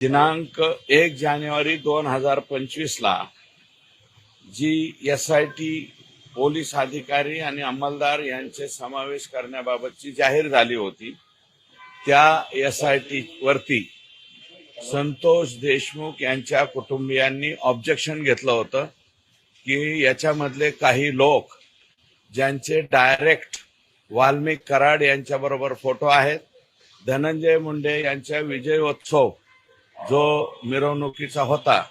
दिनांक एक जानेवारी दोन हजार पंचवीसला जी एस आय टी पोलीस अधिकारी आणि अंमलदार यांचे समावेश करण्याबाबतची जाहीर झाली होती त्या एस आय टी वरती संतोष देशमुख यांच्या कुटुंबियांनी ऑब्जेक्शन घेतलं होतं की याच्यामधले काही लोक ज्यांचे डायरेक्ट वाल्मिक कराड यांच्याबरोबर फोटो आहेत धनंजय मुंडे यांच्या विजयोत्सव जो मिरवणुकीचा होता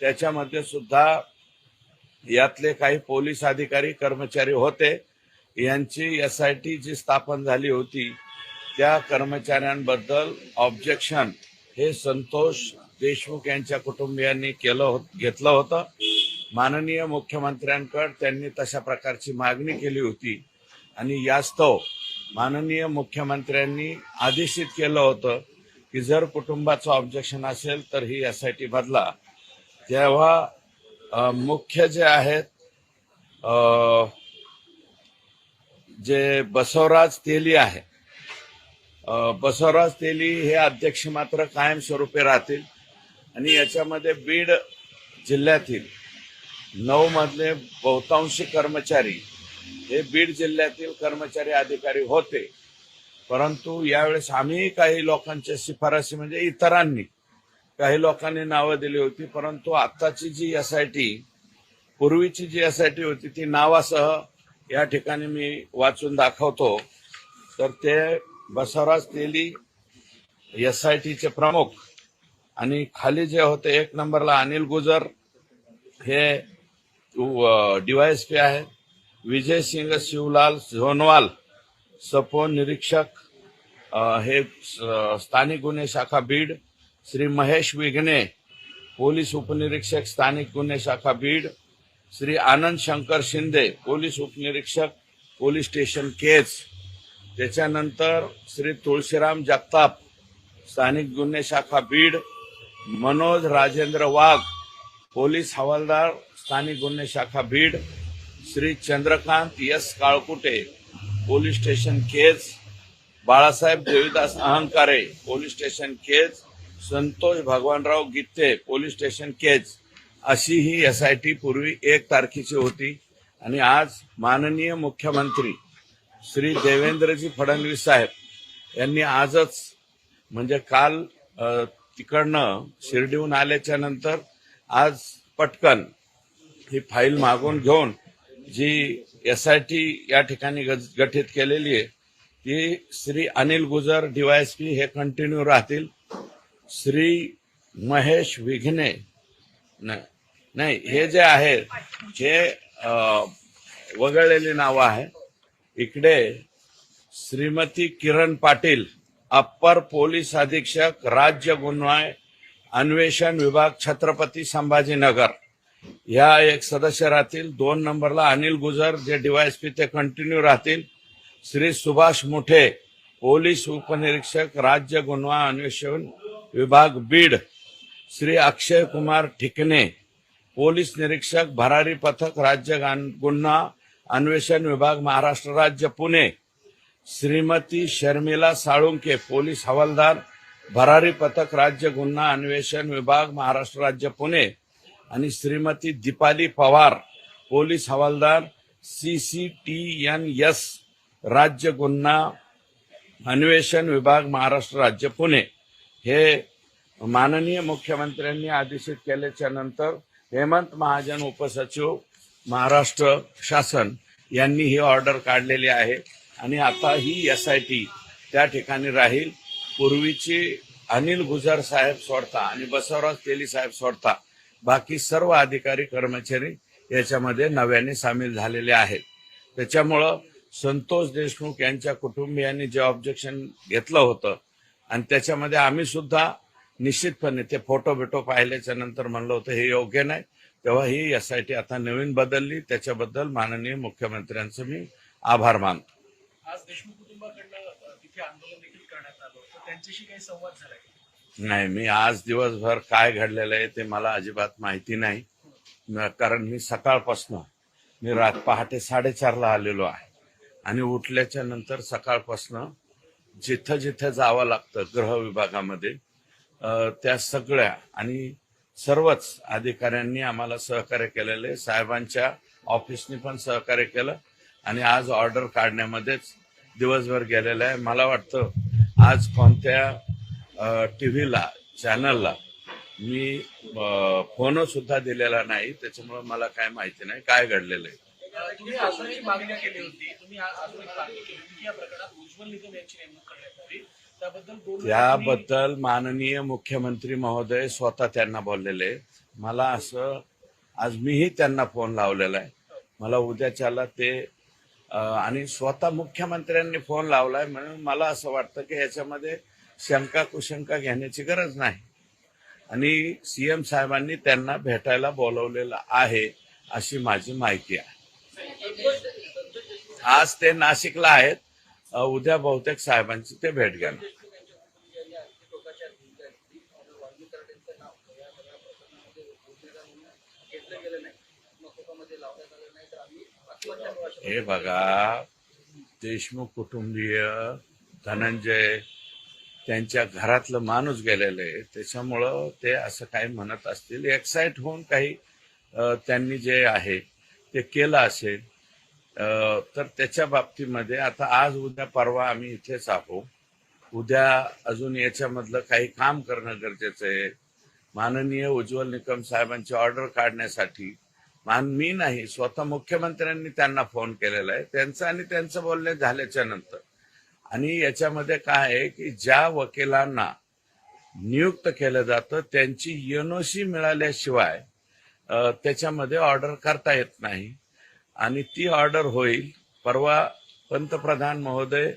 त्याच्यामध्ये सुद्धा यातले काही पोलीस अधिकारी कर्मचारी होते. यांची एस आय टी जी स्थापन झाली होती त्या कर्मचाऱ्यांबद्दल ऑब्जेक्शन हे संतोष देशमुख यांच्या कुटुंबियांनी केलं होत घेतलं होतं. माननीय मुख्यमंत्र्यांकडे त्यांनी तशा प्रकारची मागणी केली होती. आणि यास्तव माननीय मुख्यमंत्र्यांनी आदेशित केलं होतं की जर कुटुंबाचं ऑब्जेक्शन असेल तर ही एस आय टी बदला. तेव्हा मुख्य जे आहेत जे बसवराज तेली आहे बसवराज तेली हे अध्यक्ष मात्र कायमस्वरूपी राहतील आणि याच्यामध्ये बीड जिल्ह्यातील नऊ मधले बहुतांशी कर्मचारी हे बीड जिल्ह्यातील कर्मचारी अधिकारी होते. परंतु यावेळेस आम्ही काही लोकांच्या शिफारसी म्हणजे इतरांनी काही लोकांनी नावं दिली होती परंतु आत्ताची जी एस आय टी पूर्वीची जी एस आय टी होती ती नावासह या ठिकाणी मी वाचून दाखवतो. तर ते बसवराज तेली एस आय टीचे प्रमुख आणि खाली जे होते एक नंबरला अनिल गुजर हे डीवायएसपी आहेत. विजय सिंग शिवलाल झोनवाल सपो निरीक्षक हे स्थानिक गुन्हे शाखा बीड श्री महेश विघ्ने पोलीस उपनिरीक्षक स्थानिक गुन्हे शाखा बीड श्री आनंद शंकर शिंदे पोलीस उपनिरीक्षक पोलीस स्टेशन केज. त्याच्यानंतर श्री तुळशीराम जगताप स्थानिक गुन्हे शाखा बीड मनोज राजेंद्र वाघ पोलीस हवालदार स्थानिक गुन्हे शाखा Beed Shri Chandrakant S Kalkute. Police station Kaij Balasaheb Devidas Ahankare police station Kaij Santosh Bhagwanrao Gitte police station Kaij अशी ही एस आय टी पूर्वी एक तारखेची होती. आणि आज माननीय मुख्यमंत्री श्री देवेंद्रजी फडणवीस साहेब यांनी आजच म्हणजे काल तिकडनं शिर्डीहून आल्याच्यानंतर आज पटकन ही फाईल मागून घेऊन जी एस आय टी या ठिकाणी गज- गठीत केलेली आहे. ती श्री अनिल गुजर डीवायएसपी हे कंटिन्यू राहतील. श्री महेश विघ्ने न- नाही हे जे आहे हे वगळलेली नावं आहे. इकडे श्रीमती किरण पाटील अप्पर पोलीस अधीक्षक राज्य गुन्हा अन्वेषण विभाग छत्रपती संभाजीनगर. या एक सदस्य राहतील. दोन नंबरला अनिल गुजर जे डीवायएसपी ते कंटिन्यू राहतील. श्री सुभाष मुठे पोलीस उपनिरीक्षक राज्य गुन्हा अन्वेषण विभाग बीड. श्री अक्षय कुमार ठिकणे पोलीस निरीक्षक भरारी पथक राज्य गान- गुन्हा अन्वेषण विभाग महाराष्ट्र राज्य पुणे. श्रीमती शर्मिला साळुंके पोलीस हवालदार भरारी पथक राज्य गुन्हा अन्वेषण विभाग महाराष्ट्र राज्य पुणे. आणि श्रीमती दीपाली पवार पोलीस हवालदार C C T N S राज्य गुन्हा अन्वेषण विभाग महाराष्ट्र राज्य पुणे. हे माननीय मुख्यमंत्र्यांनी आदेशित केल्याच्यानंतर हेमंत महाजन उपसचिव महाराष्ट्र शासन यांनी ही ऑर्डर काढलेली आहे. आणि आता ही एस आय टी त्या ठिकाणी राहील. पूर्वीची अनिल गुजर साहेब सोडता आणि बसवराज तेली साहेब सोडता. बाकी सर्व अधिकारी कर्मचारी याच्यामध्ये नव्याने सामील झालेले आहेत. त्याच्यामुळं संतोष देशमुख यांच्या कुटुंबियांनी जे ऑब्जेक्शन घेतलं होतं आणि त्याच्यामध्ये आम्ही सुद्धा निश्चितपणे ते फोटो बिटो पाहिल्याच्या नंतर म्हणलं होतं हे योग्य नाही. तेव्हा ही एस आय टी आता नवीन बदलली. त्याच्याबद्दल माननीय मुख्यमंत्र्यांचं मी आभार मानतो. आज देशमुख कुटुंबाकडनं तिथे आंदोलन देखील करण्यात आलं त्यांच्याशी काही संवाद झाला नाही मी आज दिवसभर काय घडलेलं आहे ते मला अजिबात माहिती नाही. कारण मी सकाळपासनं मी रात पहाटे साडेचारला आलेलो आहे. आणि उठल्याच्या नंतर सकाळपासनं जिथं जिथं जावं लागतं गृह विभागामध्ये त्या सगळ्या आणि सर्वच अधिकाऱ्यांनी आम्हाला सहकार्य केलेलं आहे. साहेबांच्या ऑफिसने पण सहकार्य केलं आणि आज ऑर्डर काढण्यामध्येच दिवसभर गेलेलं आहे. मला वाटतं आज कोणत्या टीव्हीला चॅनलला मी फोन सुद्धा दिलेला नाही. त्याच्यामुळे मला काय माहिती नाही काय घडलेलं आहे. अं, तुम्ही अजून एक मागणी केली होती. तुम्ही आ- अजून एक मागणी केली होती. की या प्रकरणात उज्ज्वल निकम यांची नेमणूक करण्यात यावी त्याबद्दल माननीय मुख्यमंत्री महोदय स्वतः त्यांना बोललेले मला असं आज मीही त्यांना फोन लावलेला आहे. मला उद्याच्याला ते आणि स्वतः मुख्यमंत्र्यांनी फोन लावलाय म्हणून मला असं वाटतं की ह्याच्यामध्ये शंका कुशंका घेण्याची गरज नाही. आणि सीएम साहेबांनी त्यांना भेटायला बोलवलेलं आहे अशी माझी माहिती आहे. आज ते नाशिकला आहेत. उद्या बहुतेक साहेबांची ते भेट घेणार. हे बघा देशमुख कुटुंबीय धनंजय त्यांच्या घरातलं माणूस गेलेलं आहे. त्याच्यामुळं ते असं काही म्हणत असतील. एक्साइट होऊन काही त्यांनी जे आहे ते केलं असेल. तर त्याच्या बाबतीमध्ये आता आज उद्या परवा आम्ही इथेच आहो उद्या अजून याच्यामधलं काही काम करणं गरजेचं आहे. माननीय उज्ज्वल निकम साहेबांची ऑर्डर काढण्यासाठी मान मी नाही स्वतः मुख्यमंत्र्यांनी त्यांना फोन केलेला आहे. त्यांचं आणि त्यांचं बोलणे झाल्याच्यानंतर. आणि याच्यामध्ये काय आहे की ज्या वकिलांना नियुक्त केलं जातं त्यांची एनओसी मिळाल्याशिवाय त्याच्यामध्ये ऑर्डर करता येत नाही. आणि ती ऑर्डर होईल परवा पंतप्रधान महोदय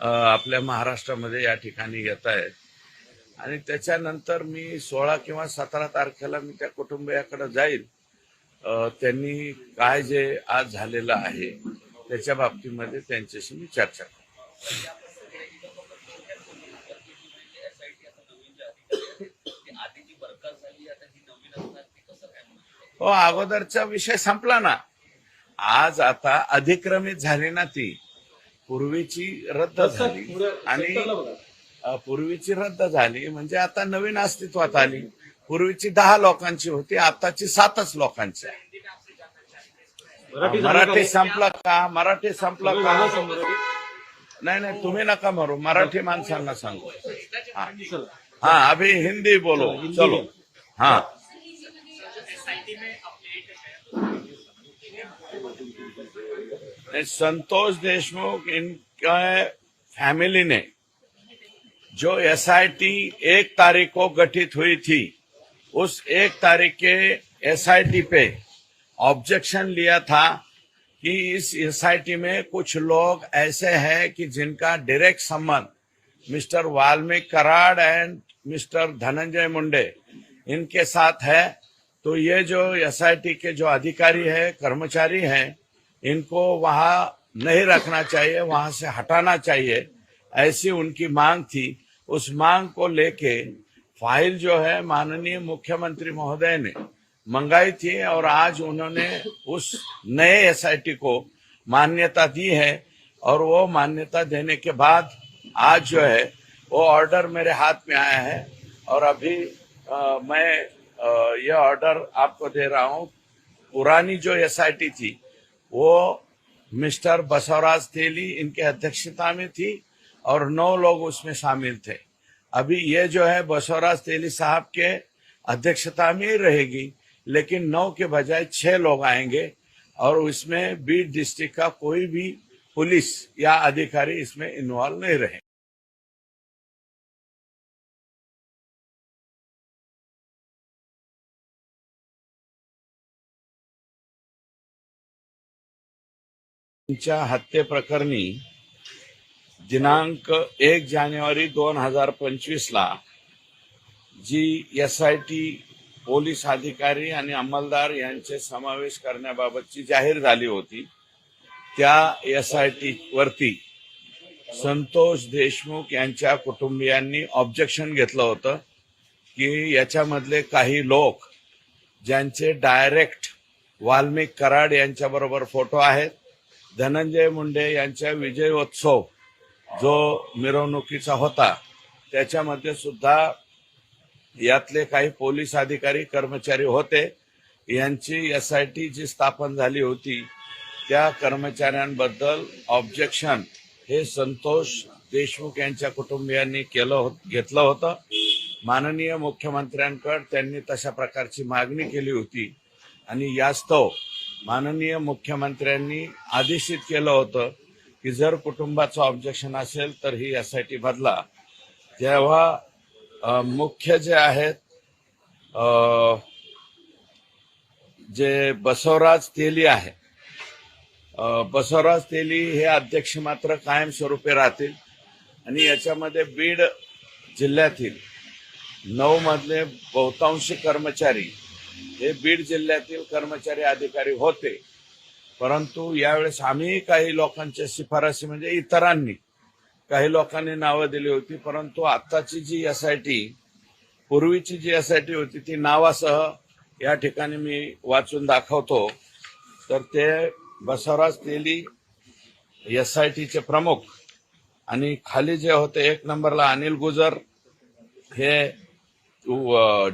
आपल्या महाराष्ट्रामध्ये या ठिकाणी येत आहेत. आणि त्याच्यानंतर मी सोळा किंवा सतरा तारखेला मी त्या कुटुंबियाकडे जाईल. त्यांनी काय जे आज झालेलं आहे त्याच्या बाबतीमध्ये त्यांच्याशी मी चर्चा करेन. हो अगोदरचा विषय संपला ना. आज आता अधिक्रमित झाली ना ती. पूर्वीची रद्द झाली. आणि पूर्वीची रद्द झाली. म्हणजे आता नवीन अस्तित्वात आली. पूर्वीची दहा लोकांची होती. आताची सातच लोकांची. मराठी संपला का? मराठी संपला का? नाही नाही तुम्ही नका मारू. मराठी माणसांना सांगू. हा. हाँ अभी हिंदी बोलो. चलो हाँ. संतोष देशमुख इनका फैमिली ने जो एसआईटी एक तारीख को गठित हुई थी उस एक तारीख के एसआईटी पे ऑब्जेक्शन लिया था कि इस एसआईटी में कुछ लोग ऐसे हैं कि जिनका डायरेक्ट संबंध mister Valmiki Karad and mister Dhananjay Munde इनके साथ है। तो ये जो एसआईटी के जो अधिकारी है, कर्मचारी हैं, इनको वहाँ नहीं रखना चाहिए, वहाँ से हटाना चाहिए। ऐसी उनकी मांग थी। उस मांग को लेके फ़ाइल जो है माननीय मुख्यमंत्री महोदय ने मंगाई थी और आज उन्होंने उस नए एसआईटी को मान्यता दी है और वो मान्यता देने के बाद आज जो है वो ऑर्डर मेरे हाथ में आया है और अभी अ, मैं अ, ये ऑर्डर आपको दे रहा हूँ। पुरानी जो एसआईटी थी वो मिस्टर बसवराज तेली इनके अध्यक्षता में थी और नौ लोग उसमें शामिल थे। अभी ये जो है बसवराज तेली साहब के अध्यक्षता में ही रहेगी। लेकिन नौ के बजाय छह लोग आएँगे और इसमें बीट डिस्ट्रिक्ट का कोई भी पुलिस या अधिकारी इसमें इन्वॉल्व नहीं रहे। त्यांच्या हत्येप्रकरणी दिनांक एक जानेवारी दोन हज़ार पंचवीस ला जी एस आय टी पोलीस अधिकारी आणि अंमलदार यांचे समावेश करण्याबाबतची जाहीर झाली होती. त्या एस आय टी वरती संतोष देशमुख यांच्या कुटुंबियांनी ऑब्जेक्शन घेतलं होतं की याच्यामधले काही लोक ज्यांचे डायरेक्ट वाल्मिक कराड यांच्याबरोबर फोटो आहेत धनंजय मुंडे यांच्या विजयोत्सव जो मिरवणुकीचा होता त्याच्यामध्ये सुद्धा यातले काही पोलीस अधिकारी कर्मचारी होते. यांची एसआयटी जी स्थापन झाली होती त्या कर्मचाऱ्यांबद्दल ऑब्जेक्शन हे संतोष देशमुख यांच्या कुटुंबियांनी केलं होत घेतलं होतं. माननीय मुख्यमंत्र्यांकडे त्यांनी तशा प्रकारची मागणी केली होती. आणि यास्तव माननीय मुख्यमंत्र्यांनी आदेशित केलं होतं की जर कुटुंबाचं ऑब्जेक्शन असेल तर ही एसआयटी बदला तेव्हा मुख्य जे आहेत जे बसवराज तेली आहे. बसवराज तेली हे अध्यक्ष मात्र कायमस्वरूपी राहतील आणि याच्यामध्ये बीड जिल्ह्यातील नऊ मधले बहुतांशी कर्मचारी हे बीड जिल्ह्यातील कर्मचारी अधिकारी होते. परंतु यावेळेस आम्ही काही लोकांच्या शिफारसी म्हणजे इतरांनी काही लोकांनी नावं दिली होती परंतु आत्ताची जी एस आय टी पूर्वीची जी एस आय टी होती ती नावासह या ठिकाणी मी वाचून दाखवतो. तर ते बसवराज तेली टीचे प्रमुख आणि खाली जे होते एक नंबरला अनिल गुजर हे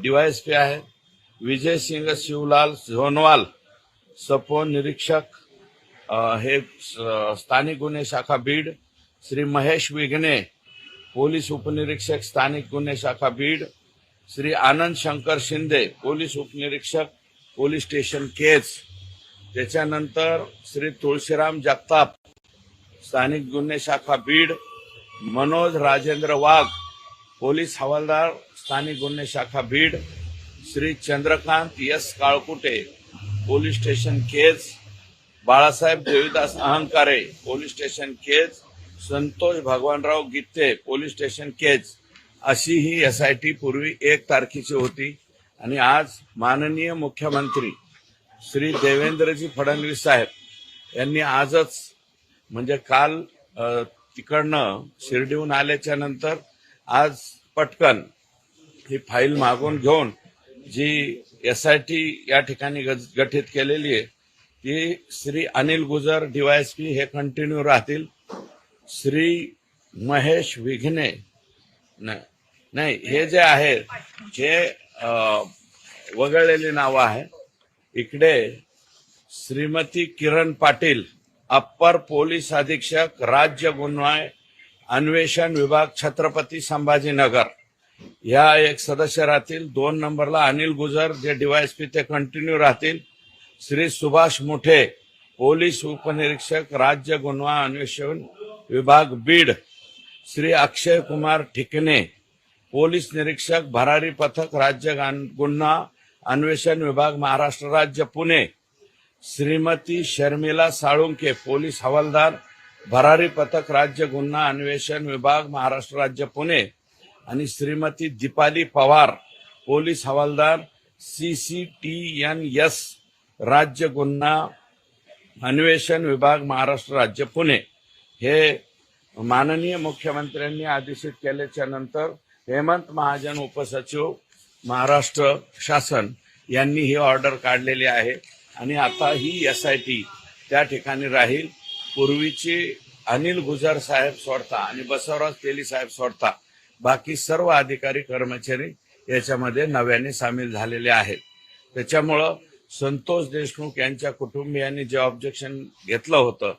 डीवायएसपी आहे. विजय सिंग शिवलाल झोनवाल सपो निरीक्षक हे स- स्थानिक गुन्हे शाखा बीड श्री महेश विघ्ने पोलीस उपनिरीक्षक स्थानिक गुन्हे शाखा बीड श्री आनंद शंकर शिंदे पोलीस उपनिरीक्षक पोलीस स्टेशन केज. त्याच्यानंतर श्री तुळशीराम जगताप स्थानिक गुन्हे शाखा बीड मनोज राजेंद्र वाघ पोलीस हवालदार स्थानिक गुन्हे शाखा Beed Shri Chandrakant S Kalkute police station Kaij Balasaheb Devidas Ahankare police station Kaij Santosh Bhagwanrao Gitte police station Kaij अशी ही एस आय टी पूर्वी एक तारखेची होती. आणि आज माननीय मुख्यमंत्री श्री देवेंद्रजी फडणवीस साहेब यांनी आजच म्हणजे काल तिकडनं शिर्डीहून आल्याच्यानंतर आज पटकन ही फाईल मागून घेऊन जी एस आय टी या ठिकाणी गज- गठीत केलेली आहे ती श्री अनिल गुजर डीवायएसपी हे कंटिन्यू राहतील. श्री महेश विघ्ने. नाही हे जे आहे जे वगळलेली नावं आहे इकडे श्रीमती किरण पाटील अप्पर पोलीस अधीक्षक राज्य गुन्हा अन्वेषण विभाग छत्रपती संभाजीनगर. या एक सदस्य राहतील दोन नंबरला अनिल गुजर जे डीवायएसपी ते कंटिन्यू राहतील. श्री सुभाष मुठे पोलीस उपनिरीक्षक राज्य गुन्हा अन्वेषण विभाग बीड श्री अक्षय कुमार ठिकणे पोलीस निरीक्षक भरारी पथक राज्य गान- गुन्हा अन्वेषण विभाग महाराष्ट्र राज्य पुणे. श्रीमती शर्मिला साळुंके पोलीस हवालदार भरारी पथक राज्य गुन्हा अन्वेषण विभाग महाराष्ट्र राज्य पुणे. आणि श्रीमती दीपाली पवार पोलीस हवालदार C C T N S राज्य गुन्हा अन्वेषण विभाग महाराष्ट्र राज्य पुणे. हे माननीय मुख्यमंत्र्यांनी आदेशित केल्याच्यानंतर हेमंत महाजन उपसचिव महाराष्ट्र शासन यांनी ही ऑर्डर काढलेली आहे आणि आता ही एस आय टी त्या ठिकाणी राहील. पूर्वीची अनिल गुजर साहेब सोडता आणि बसवराज तेली साहेब सोडता बाकी सर्व अधिकारी कर्मचारी याच्यामध्ये नव्याने सामील झालेले आहेत. त्याच्यामुळं संतोष देशमुख यांच्या कुटुंबियांनी जे ऑब्जेक्शन घेतलं होतं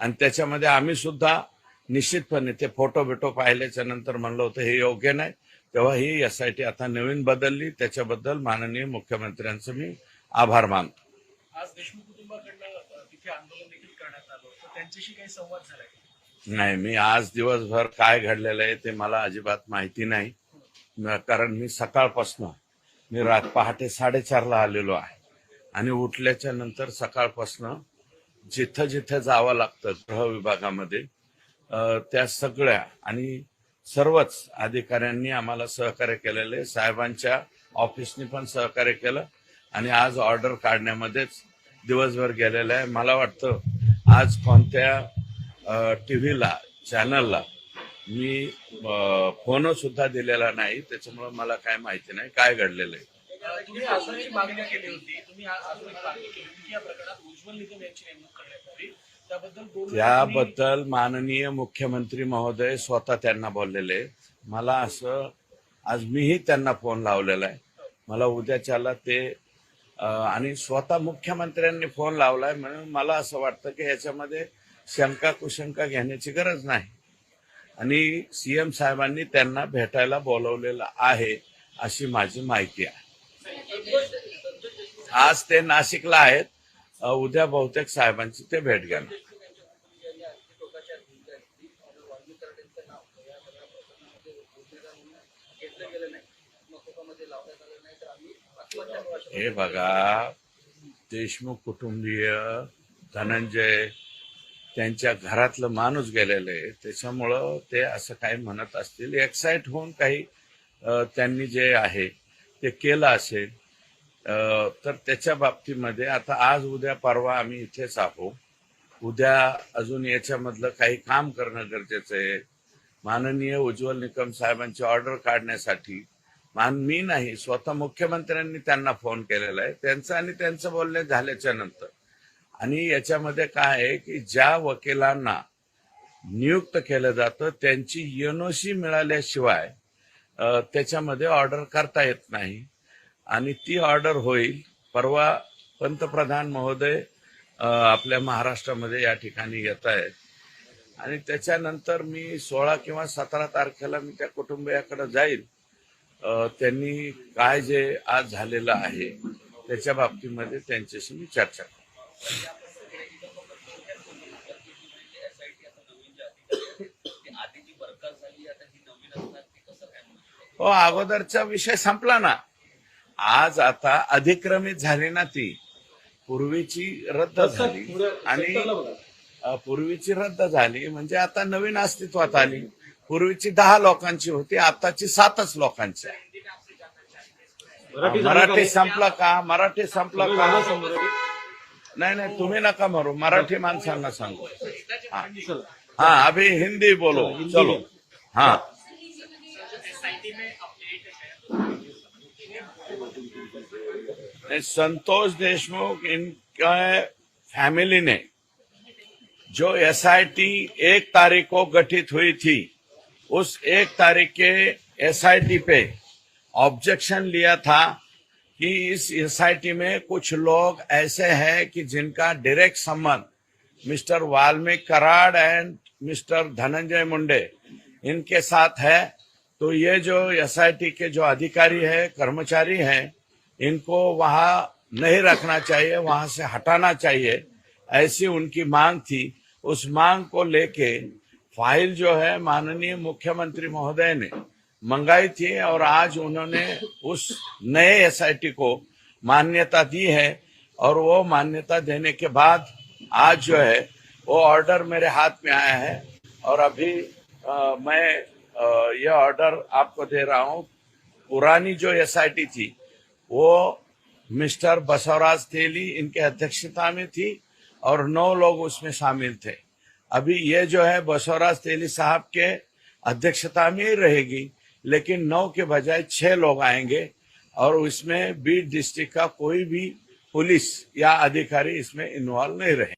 आणि त्याच्यामध्ये आम्ही सुद्धा निश्चितपणे ते फोटो बिटो पाहिल्याच्या नंतर म्हणलं होतं हे योग्य नाही. तेव्हा ही एसआयटी आता नवीन बदलली. त्याच्याबद्दल माननीय मुख्यमंत्र्यांचं मी आभार मानतो. आज देशमुख कुटुंबाकडनं तिथे आंदोलन देखील करण्यात आलं होतं. त्यांच्याशी काही संवाद झालाय का? नाही मी आज दिवसभर काय घडलेलं आहे ते मला अजिबात माहिती नाही. कारण मी सकाळपासनं मी रात पहाटे साडेचारला आलेलो आहे. आणि उठल्याच्या नंतर सकाळपासनं जिथं जिथं जावं लागतं गृह विभागामध्ये त्या सगळ्या आणि सर्वच अधिकाऱ्यांनी आम्हाला सहकार्य केलेलं. आहे साहेबांच्या ऑफिसनी पण सहकार्य केलं आणि आज ऑर्डर काढण्यामध्येच दिवसभर गेलेलं आहे. मला वाटतं आज कोणत्या टी व्हीला चॅनलला मी फोन सुद्धा दिलेला नाही. त्याच्यामुळे मला काय माहिती नाही. काय घडलेलं आहे? तुम्ही केली होती. तुम्ही आ- अजून एक मागणी केली होती की या प्रकरणात उज्ज्वल निकम यांची नेमणूक करण्यात यावी त्याबद्दल माननीय मुख्यमंत्री महोदय स्वतः त्यांना बोललेले मला असं आज मीही त्यांना फोन लावलेला आहे. मला उद्याच्याला ते आणि स्वतः मुख्यमंत्र्यांनी फोन लावलाय म्हणून मला असं वाटतं की याच्यामध्ये शंका कुशंका घेण्याची गरज नाही. आणि सीएम साहेबांनी त्यांना भेटायला बोलवलेलं आहे अशी माझी माहिती आहे. आज ते नाशिकला आहेत. उद्या बहुतेक साहेबांची ते भेट घेणार. हे बघा देशमुख कुटुंबीय धनंजय त्यांच्या घरातलं माणूस गेलेलं आहे. त्याच्यामुळं ते असं काही म्हणत असतील. एक्साइट होऊन काही त्यांनी जे आहे ते केलं असेल तर त्याच्या बाबतीमध्ये आता आज उद्या परवा आम्ही इथेच आहो उद्या अजून याच्यामधलं काही काम करणं गरजेचं आहे. माननीय उज्ज्वल निकम साहेबांची ऑर्डर काढण्यासाठी मान मी नाही स्वतः मुख्यमंत्र्यांनी त्यांना फोन केलेला आहे. त्यांचं आणि त्यांचं बोलणे झाल्याच्यानंतर. आणि याच्यामध्ये काय आहे की ज्या वकिलांना नियुक्त केलं जातं त्यांची एनओसी मिळाल्याशिवाय त्याच्यामध्ये ऑर्डर करता येत नाही. आणि ती ऑर्डर होईल परवा पंतप्रधान महोदय आपल्या महाराष्ट्रामध्ये या ठिकाणी येत आहेत. आणि त्याच्यानंतर मी सोळा किंवा सतरा तारखेला मी त्या कुटुंबियाकडे जाईल. त्यांनी काय जे आज झालेलं आहे त्याच्या बाबतीमध्ये त्यांच्याशी मी चर्चा करेन. हो अगोदरचा विषय संपला ना. आज आता अधिक्रमित झाली ना ती. पूर्वीची रद्द झाली आणि पूर्वीची रद्द झाली म्हणजे आता नवीन अस्तित्वात आली. पूर्वीची दहा लोकांची होती आताची सातच लोकांची आहे. मराठी संपला का? मराठी संपला का? नाही नाही तुम्ही नका मारू. मराठी माणसांना सांगू. हा. हाँ अभी हिंदी बोलो. चलो हाँ. संतोष देशमुख, इनका फैमिली ने जो एसआईटी एक तारीख को गठित हुई थी, उस एक तारीख के एसआईटी पे ऑब्जेक्शन लिया था कि इस एसआईटी में कुछ लोग ऐसे हैं कि जिनका डायरेक्ट संबंध mister Valmiki Karad and mister Dhananjay Munde, इनके साथ है। तो ये जो एसआईटी के जो अधिकारी है कर्मचारी हैं इनको वहाँ नहीं रखना चाहिए वहाँ से हटाना चाहिए। ऐसी उनकी मांग थी। उस मांग को लेके फ़ाइल जो है माननीय मुख्यमंत्री महोदय ने मंगाई थी और आज उन्होंने उस नए एसआईटी को मान्यता दी है और वो मान्यता देने के बाद आज जो है वो ऑर्डर मेरे हाथ में आया है और अभी अ, मैं अ, ये ऑर्डर आपको दे रहा हूँ। पुरानी जो एसआईटी थी वो मिस्टर बसवराज तेली इनके अध्यक्षता में थी और नौ लोग उसमें शामिल थे। अभी ये जो है बसवराज तेली साहब के अध्यक्षता में ही रहेगी लेकिन नौ के बजाय छह लोग आएँगे और उसमें बीट डिस्ट्रिक्ट का कोई भी पुलिस या अधिकारी इसमें इन्वॉल्व नहीं रहे।